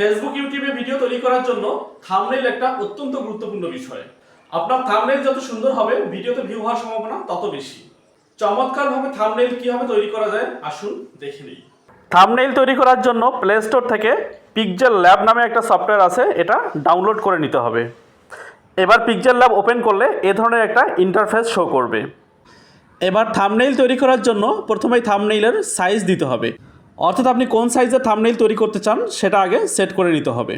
Facebook ইউটিউবে video তৈরি করার জন্য থাম্বনেইল একটা অত্যন্ত গুরুত্বপূর্ণ বিষয়। আপনার থাম্বনেইল যত সুন্দর হবে ভিডিওতে ভিউ হওয়ার সম্ভাবনা তত বেশি। চমৎকারভাবে থাম্বনেইল কীভাবে তৈরি করা যায় আসুন দেখে নিই। থাম্বনেইল তৈরি করার জন্য প্লে স্টোর থেকে পিকজেল ল্যাব নামে একটা সফটওয়্যার আছে এটা ডাউনলোড করে নিতে হবে। এবার পিকজেল ল্যাব ওপেন করলে এ ধরনের একটা ইন্টারফেস শো করবে। এবার থামনেইল তৈরি করার জন্য প্রথমেই থামনেইলের সাইজ দিতে হবে। অর্থাৎ আপনি কোন সাইজের থামনেইল তৈরি করতে চান সেটা আগে সেট করে নিতে হবে।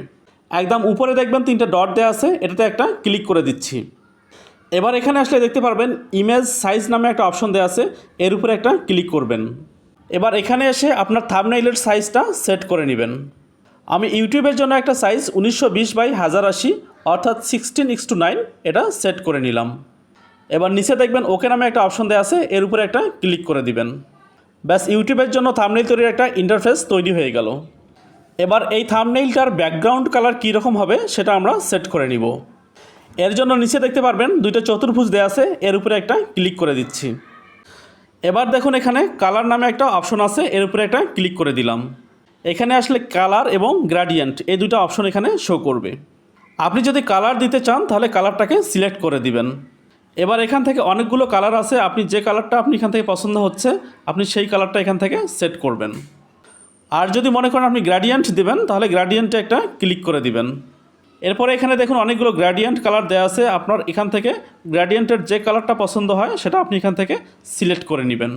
একদম উপরে দেখবেন তিনটে ডট দেওয়া আছে, এটাতে একটা ক্লিক করে দিচ্ছি। এবার এখানে আসলে দেখতে পারবেন ইমেজ সাইজ নামে একটা অপশন দেওয়া আছে, এর উপরে একটা ক্লিক করবেন। এবার এখানে এসে আপনার থামনেইলের সাইজটা সেট করে নেবেন। আমি ইউটিউবের জন্য একটা সাইজ উনিশশো বিশ বাই হাজার আশি, অর্থাৎ সিক্সটিন ইক্স টু নাইন এটা সেট করে নিলাম। এবার নিচে দেখবেন ওকে নামে একটা অপশন দেওয়া আছে, এর উপরে একটা ক্লিক করে দিবেন। ব্যাস, ইউটিউবের জন্য থামনেইল তৈরির একটা ইন্টারফেস তৈরি হয়ে গেল। এবার এই থামনেইলটার ব্যাকগ্রাউন্ড কালার কী রকম হবে সেটা আমরা সেট করে নিব। এর জন্য নিচে দেখতে পারবেন দুইটা চতুর্ভুজ দেওয়া আছে, এর উপরে একটা ক্লিক করে দিচ্ছি। এবার দেখুন এখানে কালার নামে একটা অপশন আছে, এর উপরে একটা ক্লিক করে দিলাম। এখানে আসলে কালার এবং গ্রাডিয়েন্ট এই দুটো অপশন এখানে শো করবে। আপনি যদি কালার দিতে চান, তাহলে কালারটাকে সিলেক্ট করে দিবেন। এবার এখান থেকে অনেকগুলো কালার আছে, আপনি যে কালারটা আপনি এখান থেকে পছন্দ হচ্ছে, আপনি সেই কালারটা এখান থেকে সেট করবেন। আর যদি মনে করেন আপনি গ্রাডিয়েন্ট দিবেন, তাহলে গ্রাডিয়েন্টে একটা ক্লিক করে দিবেন। এরপরে এখানে দেখুন অনেকগুলো গ্রাডিয়েন্ট কালার দেওয়া আছে, আপনার এখান থেকে গ্রাডিয়েন্টের যে কালারটা পছন্দ হয়, সেটা আপনি এখান থেকে সিলেক্ট করে নেবেন।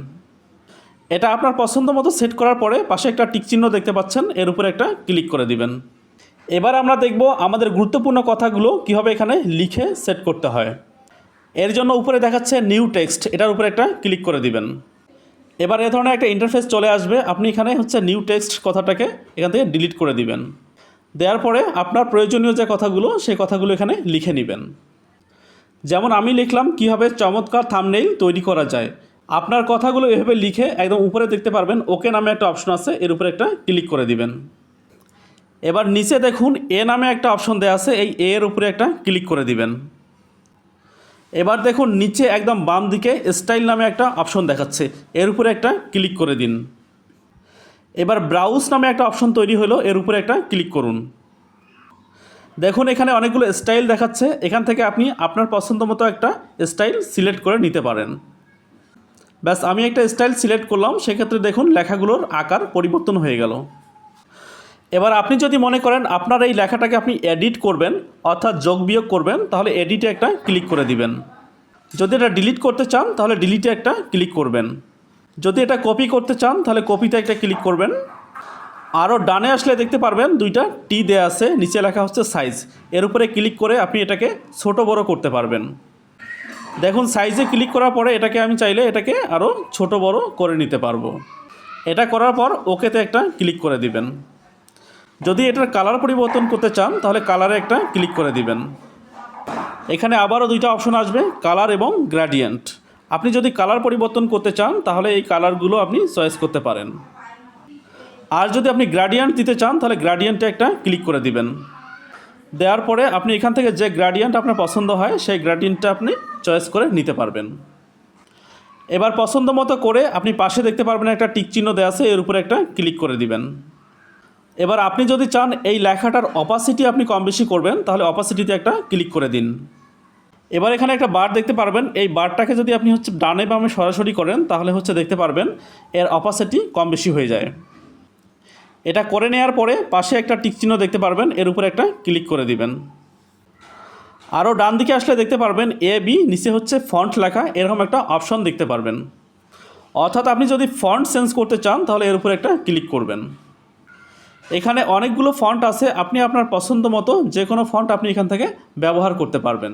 এটা আপনার পছন্দ মতো সেট করার পরে পাশে একটা টিক চিহ্ন দেখতে পাচ্ছেন, এর উপরে একটা ক্লিক করে দিবেন। এবার আমরা দেখব আমাদের গুরুত্বপূর্ণ কথাগুলো কীভাবে এখানে লিখে সেট করতে হয়। এর জন্য উপরে দেখাচ্ছে নিউ টেক্সট। এটার উপরে একটা ক্লিক করে দিবেন। এবার এ ধরনের একটা ইন্টারফেস চলে আসবে। আপনি এখানে হচ্ছে নিউ টেক্সট কথাটাকে এখান থেকে ডিলিট করে দিবেন। দেওয়ার পরে আপনার প্রয়োজনীয় যে কথাগুলো, সেই কথাগুলো এখানে লিখে নেবেন। যেমন আমি লিখলাম, কীভাবে চমৎকার থামনেইল তৈরি করা যায়? আপনার কথাগুলো এভাবে লিখে একদম উপরে দেখতে পারবেন। ওকে নামে একটা অপশন আছে। এর উপরে একটা ক্লিক করে দিবেন। এবার নিচে দেখুন এ নামে একটা অপশন দেওয়া আছে। এই এর উপরে একটা ক্লিক করে দিবেন। এবার দেখুন নিচে একদম বাম দিকে স্টাইল নামে একটা অপশন দেখাচ্ছে। এর উপরে একটা ক্লিক করে দিন। এবার ব্রাউজ নামে একটা অপশন তৈরি হলো, এর উপরে একটা ক্লিক করুন। দেখুন এখানে অনেকগুলো স্টাইল দেখাচ্ছে, এখান থেকে আপনি আপনার পছন্দ মতো একটা স্টাইল সিলেক্ট করে নিতে পারেন। ব্যাস, আমি একটা স্টাইল সিলেক্ট করলাম, সেক্ষেত্রে দেখুন লেখাগুলোর আকার পরিবর্তন হয়ে গেল। এবার আপনি যদি মনে করেন আপনার এই লেখাটাকে আপনি এডিট করবেন, অর্থাৎ যোগ বিয়োগ করবেন, তাহলে এডিটে একটা ক্লিক করে দিবেন। যদি এটা ডিলিট করতে চান, তাহলে ডিলিটে একটা ক্লিক করবেন। যদি এটা কপি করতে চান, তাহলে কপিতে একটা ক্লিক করবেন। আরও ডানে আসলে দেখতে পারবেন দুইটা টি দেয়া আছে, নিচে লেখা হচ্ছে সাইজ এর উপরে ক্লিক করে আপনি এটাকে ছোট বড় করতে পারবেন। দেখুন সাইজে ক্লিক করার পরে এটাকে আমি চাইলে এটাকে আরও ছোট বড় করে নিতে পারব। এটা করার পর ওকেতে একটা ক্লিক করে দিবেন। যদি এটার কালার পরিবর্তন করতে চান, তাহলে কালারে একটা ক্লিক করে দিবেন। এখানে আবারও দুইটা অপশন আসবে কালার এবং গ্রাডিয়েন্ট আপনি যদি কালার পরিবর্তন করতে চান, তাহলে এই কালারগুলো আপনি চয়েস করতে পারেন। আর যদি আপনি গ্রাডিয়েন্ট দিতে চান, তাহলে গ্রাডিয়েন্টে একটা ক্লিক করে দিবেন। দেওয়ার পরে আপনি এখান থেকে যে গ্রাডিয়েন্ট আপনার পছন্দ হয়, সেই গ্রাডিয়েন্টটা আপনি চয়েস করে নিতে পারবেন। এবার পছন্দ মতো করে আপনি পাশে দেখতে পারবেন একটা টিক চিহ্ন দেওয়া আছে, এর উপরে একটা ক্লিক করে দিবেন। এবার আপনি যদি চান এই লেখাটার অপাসিটি আপনি কম বেশি করবেন, তাহলে অপাসিটিতে একটা ক্লিক করে দিন। এবার এখানে একটা বার দেখতে পারবেন। এই বারটাকে যদি আপনি হচ্ছে ডানে বামে সরাসরি করেন, তাহলে হচ্ছে দেখতে পারবেন এর অপাসিটি কম বেশি হয়ে যায়। এটা করে নেওয়ার পরে পাশে একটা টিক চিহ্ন দেখতে পারবেন, এর উপরে একটা ক্লিক করে দিবেন। আরও ডান দিকে আসলে দেখতে পারবেন এ বি নিচে হচ্ছে ফন্ট লেখা, এরকম একটা অপশন দেখতে পারবেন। অর্থাৎ আপনি যদি ফন্ট চেঞ্জ করতে চান, তাহলে এর উপরে একটা ক্লিক করবেন। এখানে অনেকগুলো ফন্ট আছে, আপনি আপনার পছন্দ মতো যে কোনো ফন্ট আপনি এখান থেকে ব্যবহার করতে পারবেন।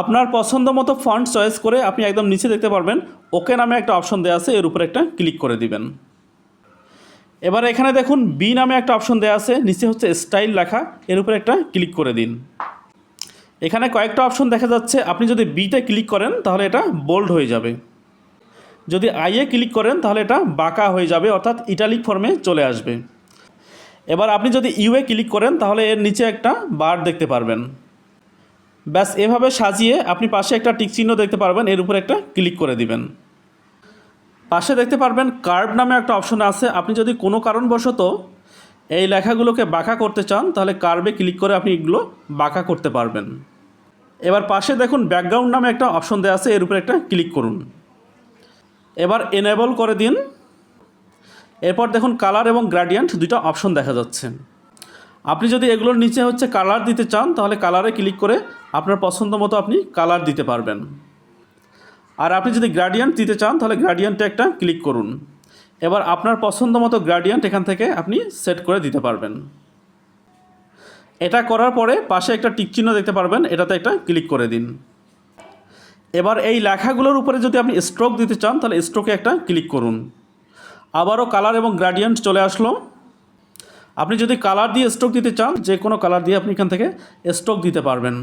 আপনার পছন্দ মতো ফন্ট চয়েস করে আপনি একদম নিচে দেখতে পারবেন ওকে নামে একটা অপশন দেওয়া আছে, এর উপরে একটা ক্লিক করে দিবেন। এবার এখানে দেখুন বি নামে একটা অপশন দেওয়া আছে, নিচে হচ্ছে স্টাইল লেখা, এর উপরে একটা ক্লিক করে দিন। এখানে কয়েকটা অপশন দেখা যাচ্ছে, আপনি যদি বিতে ক্লিক করেন, তাহলে এটা বোল্ড হয়ে যাবে। যদি আইয়ে ক্লিক করেন, তাহলে এটা বাঁকা হয়ে যাবে, অর্থাৎ ইটালিক ফর্মে চলে আসবে। এবার আপনি যদি ইউএ ক্লিক করেন, তাহলে এর নিচে একটা বার দেখতে পারবেন। ব্যাস, এভাবে সাজিয়ে আপনি পাশে একটা টিক চিহ্ন দেখতে পারবেন, এর উপর একটা ক্লিক করে দিবেন। পাশে দেখতে পারবেন কার্ভ নামে একটা অপশন আছে। আপনি যদি কোনো কারণবশত এই লেখাগুলোকে বাঁকা করতে চান, তাহলে কার্ভে ক্লিক করে আপনি এগুলো বাঁকা করতে পারবেন। এবার পাশে দেখুন ব্যাকগ্রাউন্ড নামে একটা অপশন দেওয়া আছে, এর উপরে একটা ক্লিক করুন। এবার এনেবল করে দিন। এরপর দেখুন কালার এবং গ্রাডিয়েন্ট দুটো অপশন দেখা যাচ্ছে। আপনি যদি এগুলোর নিচে হচ্ছে কালার দিতে চান, তাহলে কালারে ক্লিক করে আপনার পছন্দ মতো আপনি কালার দিতে পারবেন। আর আপনি যদি গ্রাডিয়েন্ট দিতে চান, তাহলে গ্রাডিয়েন্টে একটা ক্লিক করুন। এবার আপনার পছন্দ মতো গ্রাডিয়েন্ট এখান থেকে আপনি সেট করে দিতে পারবেন। এটা করার পরে পাশে একটা টিক চিহ্ন দেখতে পারবেন, এটাতে একটা ক্লিক করে দিন। এবার এই লেখাগুলোর উপরে যদি আপনি স্ট্রোক দিতে চান, তাহলে স্ট্রোকে একটা ক্লিক করুন। আবারও কালার এবং গ্রাডিয়েন্ট চলে আসলো। আপনি যদি কালার দিয়ে স্ট্রোক দিতে চান, যে কোনো কালার দিয়ে আপনি এখান থেকে স্ট্রোক দিতে পারবেন।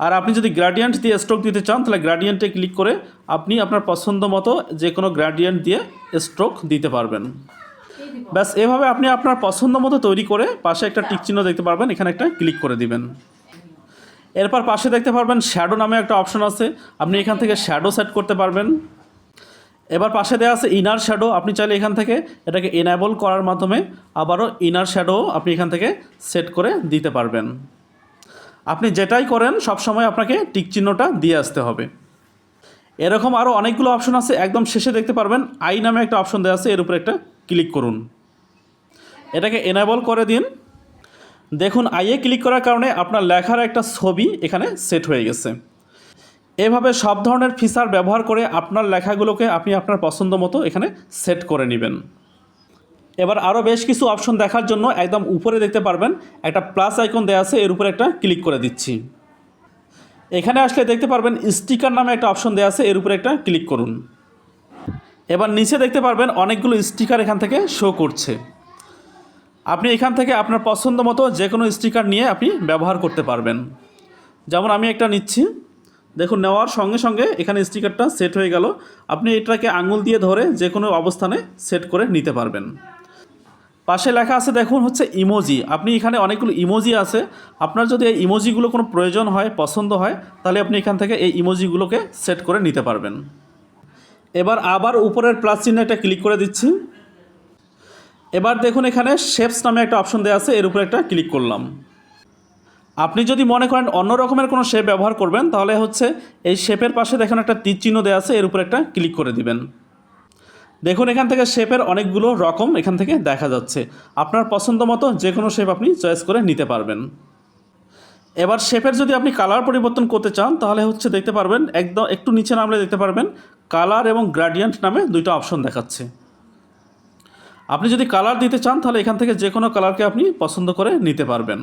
আর আপনি যদি গ্রাডিয়েন্ট দিয়ে স্ট্রোক দিতে চান, তাহলে গ্রাডিয়েন্টে ক্লিক করে আপনি আপনার পছন্দ মতো যে কোনো গ্রাডিয়েন্ট দিয়ে স্ট্রোক দিতে পারবেন। ব্যাস, এভাবে আপনি আপনার পছন্দ মতো তৈরি করে পাশে একটা টিক চিহ্ন দেখতে পারবেন, এখানে একটা ক্লিক করে দিবেন। এরপর পাশে দেখতে পারবেন শ্যাডো নামে একটা অপশন আছে। আপনি এখান থেকে শ্যাডো সেট করতে পারবেন। এবার পাশে দেওয়া আছে ইনার শ্যাডো, আপনি চাইলে এখান থেকে এটাকে এনাবল করার মাধ্যমে আবারও ইনার শ্যাডো আপনি এখান থেকে সেট করে দিতে পারবেন। আপনি যেটাই করেন সব সময় আপনাকে টিক চিহ্নটা দিয়ে আসতে হবে। এরকম আরও অনেকগুলো অপশন আছে। একদম শেষে দেখতে পারবেন আই নামে একটা অপশন দেওয়া আছে। এর উপরে একটা ক্লিক করুন। এটাকে এনাবল করে দিন। দেখুন আইয়ে ক্লিক করার কারণে আপনার লেখার একটা ছবি এখানে সেট হয়ে গেছে। এভাবে সব ধরনের ফিচার ব্যবহার করে আপনার লেখাগুলোকে আপনি আপনার পছন্দ মতো এখানে সেট করে নেবেন। এবার আরও বেশ কিছু অপশন দেখার জন্য একদম উপরে দেখতে পারবেন, একটা প্লাস আইকন দেওয়া আছে, এর উপরে একটা ক্লিক করে দিচ্ছি। এখানে আসলে দেখতে পারবেন স্টিকার নামে একটা অপশন দেওয়া আছে, এর উপরে একটা ক্লিক করুন। এবার নিচে দেখতে পারবেন, অনেকগুলো স্টিকার এখান থেকে শো করছে। আপনি এখান থেকে আপনার পছন্দ মতো যে কোনো স্টিকার নিয়ে আপনি ব্যবহার করতে পারবেন। যেমন আমি একটা নিচ্ছি। দেখুন, নেওয়ার সঙ্গে সঙ্গে এখানে স্টিকারটা সেট হয়ে গেল। আপনি এটাকে আঙুল দিয়ে ধরে যে কোনো অবস্থানে সেট করে নিতে পারবেন। পাশে লেখা আছে, দেখুন, হচ্ছে ইমোজি। আপনি এখানে অনেকগুলো ইমোজি আছে। আপনার যদি এই ইমোজিগুলো কোনো প্রয়োজন হয়, পছন্দ হয়, তাহলে আপনি এখান থেকে এই ইমোজিগুলোকে সেট করে নিতে পারবেন। এবার আবার উপরের প্লাস চিহ্নে একটা ক্লিক করে দিচ্ছি। এবার দেখুন এখানে শেপস নামে একটা অপশন দেওয়া আছে, এর উপরে একটা ক্লিক করলাম। আপনি যদি মনে করেন অন্য রকমের কোনো শেপ ব্যবহার করবেন, তাহলে হচ্ছে এই শেপের পাশে দেখুন একটা তীর চিহ্ন দেওয়া আছে, এর উপরে একটা ক্লিক করে দিবেন। দেখুন এখান থেকে শেপের অনেকগুলো রকম এখান থেকে দেখা যাচ্ছে। আপনার পছন্দ মতো যে কোনো শেপ আপনি চয়েস করে নিতে পারবেন। এবার শেপের যদি আপনি কালার পরিবর্তন করতে চান, তাহলে হচ্ছে দেখতে পারবেন, একদম একটু নিচে নামলে দেখতে পারবেন, কালার এবং গ্রাডিয়েন্ট নামে দুইটা অপশন দেখাচ্ছে। আপনি যদি কালার দিতে চান, তাহলে এখান থেকে যে কোনো কালারকে আপনি পছন্দ করে নিতে পারবেন।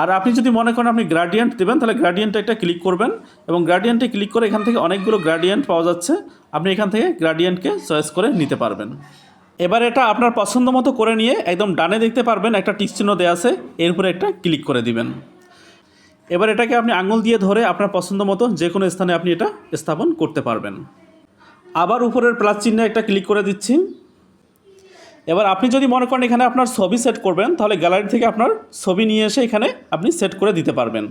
আর আপনি যদি মনে করেন আপনি গ্রাডিয়েন্ট দেবেন, তাহলে গ্রাডিয়েন্টে একটা ক্লিক করবেন এবং গ্রাডিয়েন্টে ক্লিক করে এখান থেকে অনেকগুলো গ্রাডিয়েন্ট পাওয়া যাচ্ছে। আপনি এখান থেকে গ্রাডিয়েন্টকে চয়েস করে নিতে পারবেন। এবার এটা আপনার পছন্দ মতো করে নিয়ে একদম ডানে দেখতে পারবেন, একটা টিক চিহ্ন দেওয়া আছে, এর উপরে একটা ক্লিক করে দিবেন। এবার এটাকে আপনি আঙুল দিয়ে ধরে আপনার পছন্দ মতো যে কোনো স্থানে আপনি এটা স্থাপন করতে পারবেন। আবার উপরের প্লাস চিহ্নে একটা ক্লিক করে দিচ্ছি। এবার আপনি যদি মনে করেন এখানে আপনার ছবি সেট করবেন, তাহলে গ্যালারি থেকে আপনার ছবি নিয়ে এসে এখানে আপনি সেট করে দিতে পারবেন।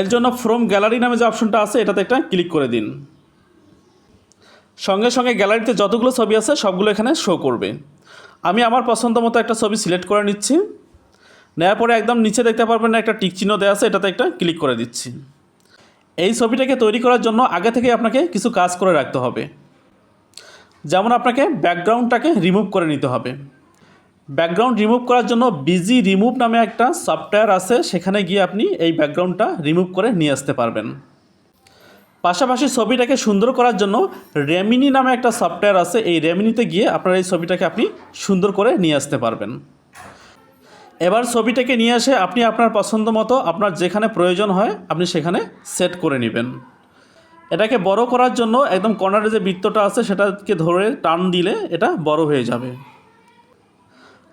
এর জন্য ফ্রম গ্যালারি নামে যে অপশনটা আছে, এটাতে একটা ক্লিক করে দিন। সঙ্গে সঙ্গে গ্যালারিতে যতগুলো ছবি আছে, সবগুলো এখানে শো করবে। আমি আমার পছন্দ মতো একটা ছবি সিলেক্ট করে নিচ্ছি। নেওয়ার পরে একদম নিচে দেখতে পারবেন একটা টিক চিহ্ন দেওয়া আছে, এটাতে একটা ক্লিক করে দিচ্ছি। এই ছবিটাকে তৈরি করার জন্য আগে থেকে আপনাকে কিছু কাজ করে রাখতে হবে। যেমন আপনাকে ব্যাকগ্রাউন্ডটাকে রিমুভ করে নিতে হবে। ব্যাকগ্রাউন্ড রিমুভ করার জন্য বিজি রিমুভ নামে একটা সফটওয়্যার আছে, সেখানে গিয়ে আপনি এই ব্যাকগ্রাউন্ডটা রিমুভ করে নিয়ে আসতে পারবেন। পাশাপাশি ছবিটাকে সুন্দর করার জন্য রেমিনি নামে একটা সফটওয়্যার আছে, এই রেমিনিতে গিয়ে আপনার এই ছবিটাকে আপনি সুন্দর করে নিয়ে আসতে পারবেন। এবার ছবিটাকে নিয়ে এসে আপনি আপনার পছন্দ মতো আপনার যেখানে প্রয়োজন হয়, আপনি সেখানে সেট করে নেবেন। এটাকে বড় করার জন্য একদম কর্নারে যে বৃত্তটা আছে সেটাকে ধরে টান দিলে এটা বড় হয়ে যাবে।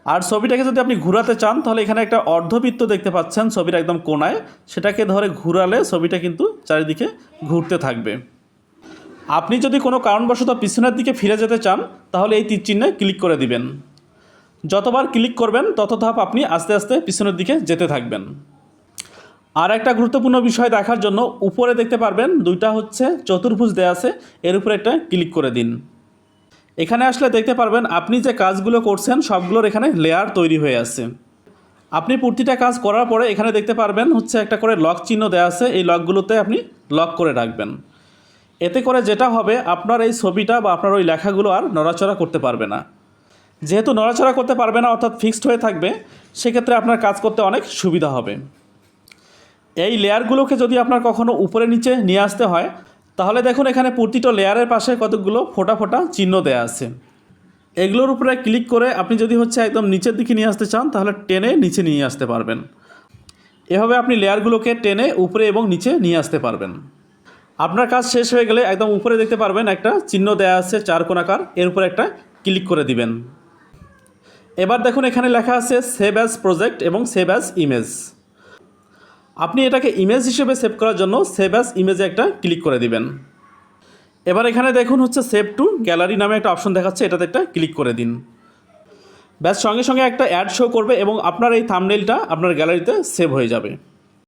আর ছবিটাকে যদি আপনি ঘোরাতে চান, তাহলে এখানে একটা অর্ধবৃত্ত দেখতে পাচ্ছেন ছবির একদম কোনায় সেটাকে ধরে ঘুরালে ছবিটা কিন্তু চারিদিকে ঘুরতে থাকবে। আপনি যদি কোনো কারণবশত পিছনের দিকে ফিরে যেতে চান, তাহলে এই তীর চিহ্নে ক্লিক করে দিবেন। যতবার ক্লিক করবেন তত ধাপ আপনি আস্তে আস্তে পিছনের দিকে যেতে থাকবেন। আর একটা গুরুত্বপূর্ণ বিষয় দেখার জন্য উপরে দেখতে পারবেন, দুইটা হচ্ছে চতুর্ভুজ দেয়া আছে, এর উপরে একটা ক্লিক করে দিন। এখানে আসলে দেখতে পারবেন, আপনি যে কাজগুলো করছেন, সবগুলোর এখানে লেয়ার তৈরি হয়ে আছে। আপনি প্রতিটা কাজ করার পরে এখানে দেখতে পারবেন, হচ্ছে একটা করে লক চিহ্ন দেওয়া আছে, এই লকগুলোতে আপনি লক করে রাখবেন। এতে করে যেটা হবে, আপনার এই ছবিটা বা আপনার ওই লেখাগুলো আর নড়াচড়া করতে পারবে না। যেহেতু নড়াচড়া করতে পারবে না, অর্থাৎ ফিক্সড হয়ে থাকবে, সেক্ষেত্রে আপনার কাজ করতে অনেক সুবিধা হবে। এই লেয়ারগুলোকে যদি আপনার কখনো উপরে নিচে নিয়ে আসতে হয়, তাহলে দেখুন এখানে প্রতিটা লেয়ারের পাশে কতগুলো ফোটা ফোটা চিহ্ন দেয়া আছে। এগুলোর উপরে ক্লিক করে আপনি যদি হচ্ছে একদম নিচের দিকে নিয়ে আসতে চান, তাহলে টেনে নিচে নিয়ে আসতে পারবেন। এভাবে আপনি লেয়ারগুলোকে টেনে উপরে এবং নিচে নিয়ে আসতে পারবেন। আপনার কাজ শেষ হয়ে গেলে একদম উপরে দেখতে পারবেন একটা চিহ্ন দেয়া আছে চার কোণাকার, এর উপরে একটা ক্লিক করে দিবেন। এবার দেখুন এখানে লেখা আছে সেভ অ্যাজ প্রজেক্ট এবং সেভ অ্যাজ ইমেজ। আপনি এটাকে ইমেজ হিসেবে সেভ করার জন্য সেভ অ্যাস ইমেজে একটা ক্লিক করে দিবেন। এবার এখানে দেখুন হচ্ছে সেভ টু গ্যালারি নামে একটা অপশন দেখাচ্ছে, এটাতে একটা ক্লিক করে দিন। ব্যাস, সঙ্গে সঙ্গে একটা অ্যাড শো করবে এবং আপনার এই থামনেলটা আপনার গ্যালারিতে সেভ হয়ে যাবে।